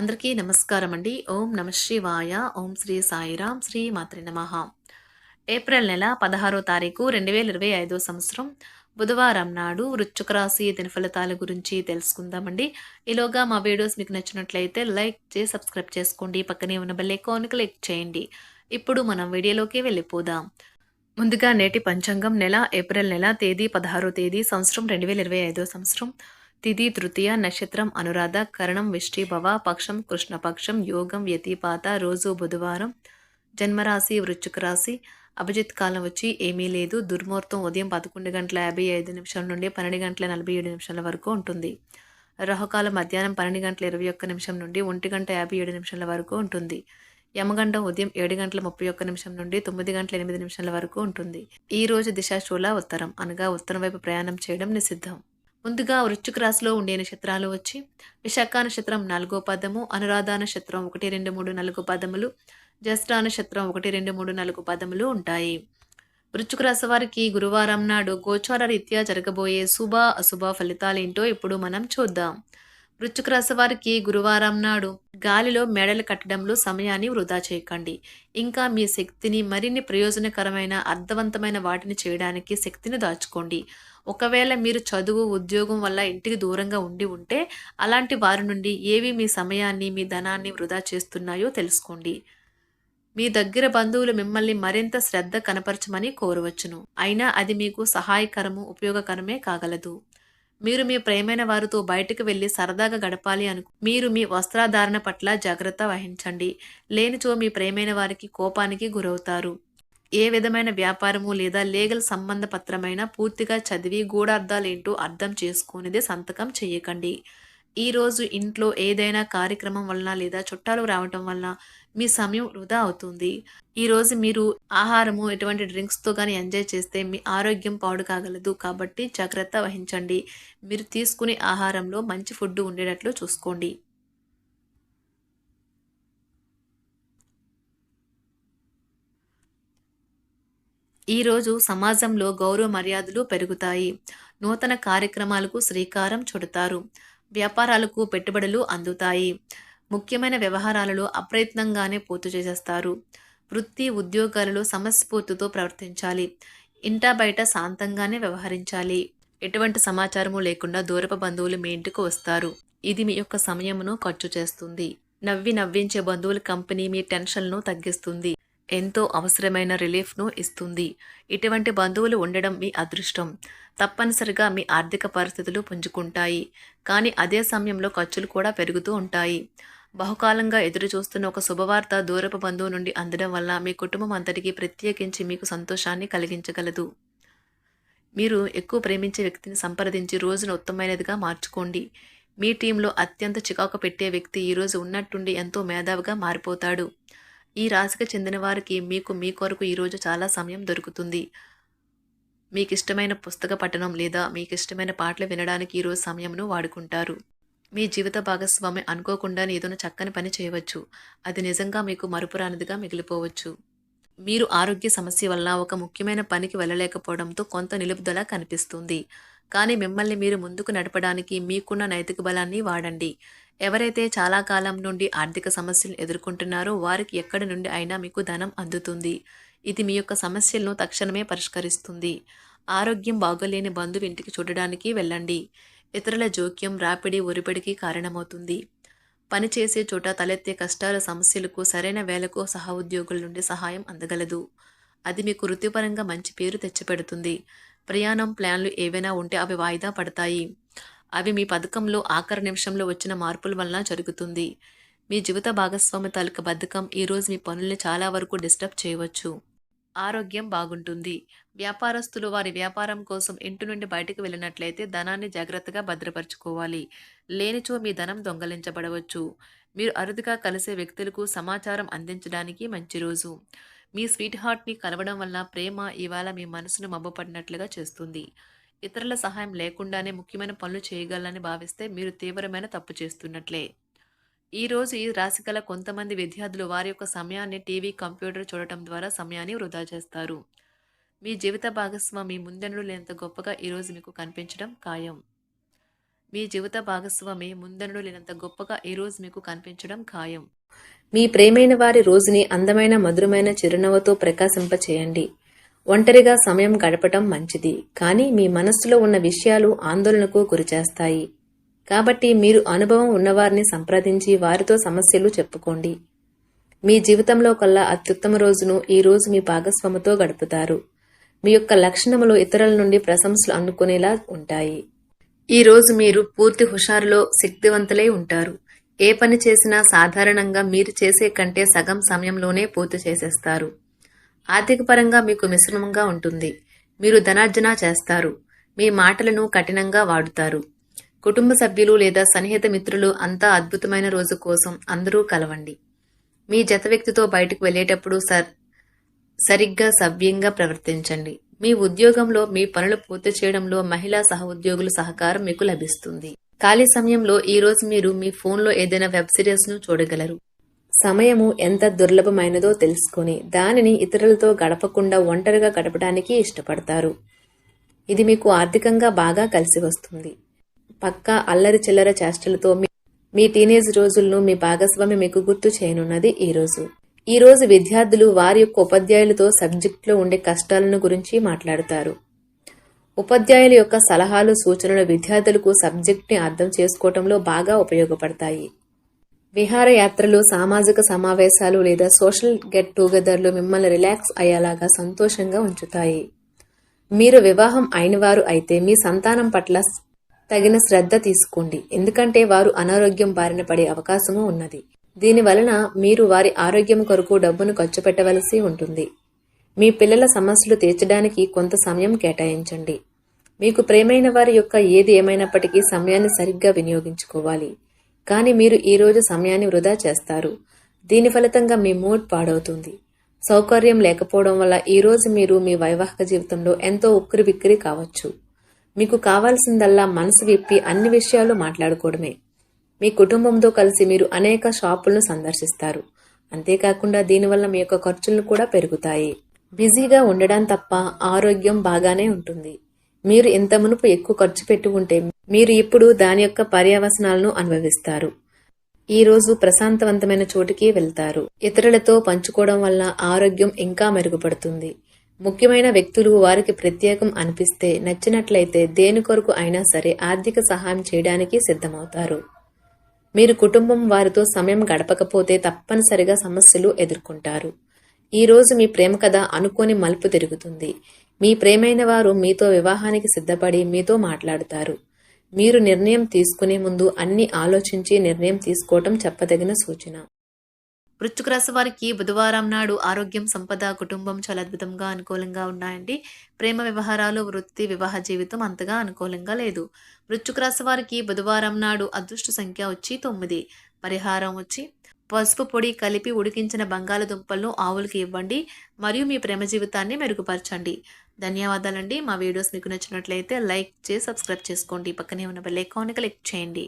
అందరికీ నమస్కారం అండి. ఓం నమ శివాయ. ఓం శ్రీ సాయిరాం. శ్రీ మాత్రి నమ. ఏప్రిల్ నెల పదహారో తారీఖు రెండు వేల ఇరవై ఐదో సంవత్సరం. బుధవారం నాడు వృచ్చుక రాశి దినఫలితాల గురించి తెలుసుకుందామండి. ఈలోగా మా వీడియోస్ మీకు నచ్చినట్లయితే లైక్ చేసి సబ్స్క్రైబ్ చేసుకోండి. పక్కనే ఉన్న బెల్ ఐకాన్ క్లిక్ చేయండి. ఇప్పుడు మనం వీడియోలోకి వెళ్ళిపోదాం. ముందుగా నేటి పంచాంగం నెల ఏప్రిల్ నెల తేదీ పదహారో తేదీ సంవత్సరం రెండు వేల ఇరవై ఐదో సంవత్సరం. తిథి తృతీయ నక్షత్రం అనురాధ కరణం విష్టిభవ పక్షం కృష్ణపక్షం యోగం వ్యతిపాత రోజు బుధవారం జన్మరాశి వృశ్చిక రాశి అభిజిత్ కాలం వచ్చి ఏమీ లేదు దుర్ముహూర్తం ఉదయం పదకొండు గంటల యాభై ఐదు నిమిషాల నుండి పన్నెండు గంటల నలభై ఏడు నిమిషాల వరకు ఉంటుంది. రాహుకాలం మధ్యాహ్నం పన్నెండు గంటల ఇరవై ఒక్క నిమిషం నుండి ఒంటి గంట యాభై ఏడు నిమిషాల వరకు ఉంటుంది. యమగండం ఉదయం ఏడు గంటల ముప్పై ఒక్క నిమిషం నుండి తొమ్మిది గంటల ఎనిమిది నిమిషాల వరకు ఉంటుంది. ఈ రోజు దిశాశూల ఉత్తరం అనగా ఉత్తరం వైపు ప్రయాణం చేయడం నిషిద్ధం. ముందుగా వృశ్చిక రాశిలో ఉండే నక్షత్రాలు వచ్చి విశాఖ నక్షత్రం నాలుగో పదము అనురాధ నక్షత్రం ఒకటి రెండు మూడు నాలుగు పదములు జ్యేష్ఠ నక్షత్రం ఒకటి రెండు మూడు నాలుగు పదములు ఉంటాయి. వృశ్చిక రాశి వారికి గురువారం నాడు గోచార రీత్యా జరగబోయే శుభ అశుభ ఫలితాలేంటో ఇప్పుడు మనం చూద్దాం. వృశ్చిక రాశి వారికి గురువారం నాడు గాలిలో మెడలు కట్టడంలో సమయాన్ని వృధా చేయకండి. ఇంకా మీ శక్తిని మరిన్ని ప్రయోజనకరమైన అర్థవంతమైన వాటిని చేయడానికి శక్తిని దాచుకోండి. ఒకవేళ మీరు చదువు ఉద్యోగం వల్ల ఇంటికి దూరంగా ఉండి ఉంటే అలాంటి వారి నుండి ఏవి మీ సమయాన్ని మీ ధనాన్ని వృధా చేస్తున్నాయో తెలుసుకోండి. మీ దగ్గర బంధువులు మిమ్మల్ని మరింత శ్రద్ధ కనపరచమని కోరవచ్చును. అయినా అది మీకు సహాయకరము ఉపయోగకరమే కాగలదు. మీరు మీ ప్రేమైన వారితో బయటకు వెళ్ళి సరదాగా గడపాలి అను మీరు మీ వస్త్రాధారణ పట్ల జాగ్రత్త వహించండి. లేనిచో మీ ప్రేమైన వారికి కోపానికి గురవుతారు. ఏ విధమైన వ్యాపారము లేదా లీగల్ సంబంధ పత్రమైన పూర్తిగా చదివి గూఢార్థాలేంటో అర్థం చేసుకునేది సంతకం చేయకండి. ఈరోజు ఇంట్లో ఏదైనా కార్యక్రమం వలన లేదా చుట్టాలు రావటం వలన మీ సమయం వృధా అవుతుంది. ఈరోజు మీరు ఆహారము ఎటువంటి డ్రింక్స్తో కానీ ఎంజాయ్ చేస్తే మీ ఆరోగ్యం పాడు కాగలదు. కాబట్టి జాగ్రత్త వహించండి. మీరు తీసుకునే ఆహారంలో మంచి ఫుడ్ ఉండేటట్లు చూసుకోండి. ఈరోజు సమాజంలో గౌరవ మర్యాదలు పెరుగుతాయి. నూతన కార్యక్రమాలకు శ్రీకారం చుడతారు. వ్యాపారాలకు పెట్టుబడులు అందుతాయి. ముఖ్యమైన వ్యవహారాలలో అప్రయత్నంగానే పూర్తి చేసేస్తారు. వృత్తి ఉద్యోగాలలో సమస్ఫూర్తితో ప్రవర్తించాలి. ఇంటా బయట శాంతంగానే వ్యవహరించాలి. ఎటువంటి సమాచారము లేకుండా దూరపు బంధువులు మీ ఇంటికి వస్తారు. ఇది మీ యొక్క సమయమును ఖర్చు చేస్తుంది. నవ్వి నవ్వించే బంధువుల కంపెనీ మీ టెన్షన్ను తగ్గిస్తుంది. ఎంతో అవసరమైన రిలీఫ్ను ఇస్తుంది. ఇటువంటి బంధువులు ఉండడం మీ అదృష్టం. తప్పనిసరిగా మీ ఆర్థిక పరిస్థితులు పుంజుకుంటాయి. కానీ అదే సమయంలో ఖర్చులు కూడా పెరుగుతూ ఉంటాయి. బహుకాలంగా ఎదురు చూస్తున్న ఒక శుభవార్త దూరపు బంధువు నుండి అందడం వల్ల మీ కుటుంబం అంతటికీ ప్రత్యేకించి మీకు సంతోషాన్ని కలిగించగలదు. మీరు ఎక్కువ ప్రేమించే వ్యక్తిని సంప్రదించి రోజును ఉత్తమమైనదిగా మార్చుకోండి. మీ టీంలో అత్యంత చికాకు పెట్టే వ్యక్తి ఈరోజు ఉన్నట్టుండి ఎంతో మేధావిగా మారిపోతాడు. ఈ రాశికి చెందిన వారికి మీకు మీ కొరకు ఈరోజు చాలా సమయం దొరుకుతుంది. మీకు ఇష్టమైన పుస్తక పఠనం లేదా మీకు ఇష్టమైన పాటలు వినడానికి ఈరోజు సమయంను వాడుకుంటారు. మీ జీవిత భాగస్వామి అనుకోకుండానే ఏదైనా చక్కని పని చేయవచ్చు. అది నిజంగా మీకు మరుపురానిదిగా మిగిలిపోవచ్చు. మీరు ఆరోగ్య సమస్య వల్ల ఒక ముఖ్యమైన పనికి వెళ్ళలేకపోవడంతో కొంత నిలుపుదల కనిపిస్తుంది. కానీ మిమ్మల్ని మీరు ముందుకు నడపడానికి మీకున్న నైతిక బలాన్ని వాడండి. ఎవరైతే చాలా కాలం నుండి ఆర్థిక సమస్యలు ఎదుర్కొంటున్నారో వారికి ఎక్కడి నుండి అయినా మీకు ధనం అందుతుంది. ఇది మీ యొక్క సమస్యలను తక్షణమే పరిష్కరిస్తుంది. ఆరోగ్యం బాగోలేని బంధువు ఇంటికి చూడడానికి వెళ్ళండి. ఇతరుల జోక్యం రాపిడి ఒరిపిడికి కారణమవుతుంది. పనిచేసే చోట తలెత్తే కష్టాల సమస్యలకు సరైన వేలకు సహా ఉద్యోగుల నుండి సహాయం అందగలదు. అది మీకు వృత్తిపరంగా మంచి పేరు తెచ్చిపెడుతుంది. ప్రయాణం ప్లాన్లు ఏవైనా ఉంటే అవి వాయిదా పడతాయి. అవి మీ పథకంలో ఆఖరి నిమిషంలో వచ్చిన మార్పుల వలన జరుగుతుంది. మీ జీవిత భాగస్వామి తాలూకా బద్ధకం ఈరోజు మీ పనుల్ని చాలా వరకు డిస్టర్బ్ చేయవచ్చు. ఆరోగ్యం బాగుంటుంది. వ్యాపారస్తులు వారి వ్యాపారం కోసం ఇంటి నుండి బయటకు వెళ్ళినట్లయితే ధనాన్ని జాగ్రత్తగా భద్రపరచుకోవాలి. లేనిచో మీ ధనం దొంగలించబడవచ్చు. మీరు అరుదుగా కలిసే వ్యక్తులకు సమాచారం అందించడానికి మంచి రోజు. మీ స్వీట్ హార్ట్ని కలవడం వల్ల ప్రేమ ఇవాళ మీ మనసును మబ్బపడినట్లుగా చేస్తుంది. ఇతరుల సహాయం లేకుండానే ముఖ్యమైన పనులు చేయగలని భావిస్తే మీరు తీవ్రమైన తప్పు చేస్తున్నట్లే. ఈరోజు ఈ రాశి గల కొంతమంది విద్యార్థులు వారి యొక్క సమయాన్ని టీవీ కంప్యూటర్ చూడటం ద్వారా సమయాన్ని వృధా చేస్తారు. మీ జీవిత భాగస్వామి ముందెన్నడూ లేనంత గొప్పగా ఈరోజు మీకు కనిపించడం ఖాయం. మీ జీవిత భాగస్వామి ముందనుడు లేనంత గొప్పగా ఈ రోజు మీకు కనిపించడం ఖాయం. మీ ప్రేమైన వారి రోజుని అందమైన మధురమైన చిరునవ్వుతో ప్రకాశింపచేయండి ఒంటరిగా సమయం గడపటం మంచిది. కానీ మీ మనస్సులో ఉన్న విషయాలు ఆందోళనకు గురిచేస్తాయి. కాబట్టి మీరు అనుభవం ఉన్నవారిని సంప్రదించి వారితో సమస్యలు చెప్పుకోండి. మీ జీవితంలో కల్లా అత్యుత్తమ రోజును ఈ రోజు మీ భాగస్వామితో గడుపుతారు. మీ యొక్క లక్షణములు ఇతరుల నుండి ప్రశంసలు అందుకునేలా ఉంటాయి. ఈ రోజు మీరు పూర్తి హుషారులో శక్తివంతులై ఉంటారు. ఏ పని చేసినా సాధారణంగా మీరు చేసే కంటే సగం సమయంలోనే పూర్తి చేసేస్తారు. ఆర్థిక పరంగా మీకు మిశ్రమంగా ఉంటుంది. మీరు ధనార్జన చేస్తారు. మీ మాటలను కఠినంగా వాడుతారు. కుటుంబ సభ్యులు లేదా సన్నిహిత మిత్రులు అంతా అద్భుతమైన రోజు కోసం అందరూ కలవండి. మీ జత వ్యక్తితో బయటకు వెళ్ళేటప్పుడు సర్ సరిగ్గా సవ్యంగా ప్రవర్తించండి. మీ ఉద్యోగంలో మీ పనులు పూర్తి చేయడంలో మహిళా సహ ఉద్యోగుల సహకారం మీకు లభిస్తుంది. ఖాళీ సమయంలో ఈ రోజు మీరు మీ ఫోన్లో ఏదైనా వెబ్ సిరీస్ను చూడగలరు. సమయము ఎంత దుర్లభమైనదో తెలుసుకొని దానిని ఇతరులతో గడపకుండా ఒంటరిగా గడపడానికి ఇష్టపడతారు. ఇది మీకు ఆర్థికంగా బాగా కలిసి వస్తుంది. పక్కా అల్లరి చిల్లర చేష్టలతో మీ- టీనేజ్ రోజులను మీ భాగస్వామి మీకు గుర్తు చేయనున్నది ఈ రోజు. ఈ రోజు విద్యార్థులు వారి యొక్క ఉపాధ్యాయులతో సబ్జెక్టులో ఉండే కష్టాలను గురించి మాట్లాడతారు. ఉపాధ్యాయుల యొక్క సలహాలు సూచనలు విద్యార్థులకు సబ్జెక్ట్ని అర్థం చేసుకోవటంలో బాగా ఉపయోగపడతాయి. విహారయాత్రలు సామాజిక సమావేశాలు లేదా సోషల్ గెట్ టుగెదర్లు మిమ్మల్ని రిలాక్స్ అయ్యేలాగా సంతోషంగా ఉంచుతాయి. మీరు వివాహం అయినవారు అయితే మీ సంతానం పట్ల తగిన శ్రద్ధ తీసుకోండి. ఎందుకంటే వారు అనారోగ్యం బారిన పడే అవకాశము ఉన్నది. దీని వలన మీరు వారి ఆరోగ్యం కొరకు డబ్బును ఖర్చు పెట్టవలసి ఉంటుంది. మీ పిల్లల సమస్యలు తీర్చడానికి కొంత సమయం కేటాయించండి. మీకు ప్రేమైన వారి యొక్క ఏది ఏమైనప్పటికీ సమయాన్ని సరిగ్గా వినియోగించుకోవాలి. కానీ మీరు ఈరోజు సమయాన్ని వృధా చేస్తారు. దీని ఫలితంగా మీ మూడ్ పాడవుతుంది. సౌకర్యం లేకపోవడం వల్ల ఈరోజు మీరు మీ వైవాహిక జీవితంలో ఎంతో ఉక్కిరి బిక్కిరి కావచ్చు. మీకు కావాల్సిందల్లా మనసు విప్పి అన్ని విషయాలు మాట్లాడుకోవడమే. మీ కుటుంబంతో కలిసి మీరు అనేక షాపులను సందర్శిస్తారు. అంతేకాకుండా దీనివల్ల మీ యొక్క ఖర్చులు కూడా పెరుగుతాయి. బిజీగా ఉండడం తప్ప ఆరోగ్యం బాగానే ఉంటుంది. మీరు ఇంత మునుపు ఎక్కువ ఖర్చు పెట్టి ఉంటే మీరు ఇప్పుడు దాని యొక్క పర్యవసనాలను అనుభవిస్తారు. ఈ రోజు ప్రశాంతవంతమైన చోటికి వెళ్తారు. ఇతరులతో పంచుకోవడం వల్ల ఆరోగ్యం ఇంకా మెరుగుపడుతుంది. ముఖ్యమైన వ్యక్తులు వారికి ప్రత్యేకం అనిపిస్తే నచ్చినట్లయితే దేని కొరకు అయినా సరే ఆర్థిక సహాయం చేయడానికి సిద్ధమవుతారు. మీరు కుటుంబం వారితో సమయం గడపకపోతే తప్పనిసరిగా సమస్యలు ఎదుర్కొంటారు. ఈ రోజు మీ ప్రేమ కథ అనుకోని మలుపు తిరుగుతుంది. మీ ప్రేమైన వారు మీతో వివాహానికి సిద్ధపడి మీతో మాట్లాడుతారు. మీరు నిర్ణయం తీసుకునే ముందు అన్ని ఆలోచించి నిర్ణయం తీసుకోవటం చెప్పదగిన సూచన. వృశ్చిక రాశి వారికి బుధవారం నాడు ఆరోగ్యం సంపద కుటుంబం చాలా అద్భుతంగా అనుకూలంగా ఉన్నాయండి. ప్రేమ వ్యవహారాలు వృత్తి వివాహ జీవితం అంతగా అనుకూలంగా లేదు. వృశ్చిక రాశి వారికి బుధవారం నాడు అదృష్ట సంఖ్య వచ్చి తొమ్మిది. పరిహారం వచ్చి పసుపు పొడి కలిపి ఉడికించిన బంగాళదుంపలను ఆవులకి ఇవ్వండి. మరియు మీ ప్రేమ జీవితాన్ని మెరుగుపరచండి. ధన్యవాదాలండి. మా వీడియోస్ మీకు నచ్చినట్లయితే లైక్ చేసి సబ్స్క్రైబ్ చేసుకోండి. పక్కనే ఉన్న బెల్ ఐకాన్ని క్లిక్ చేయండి.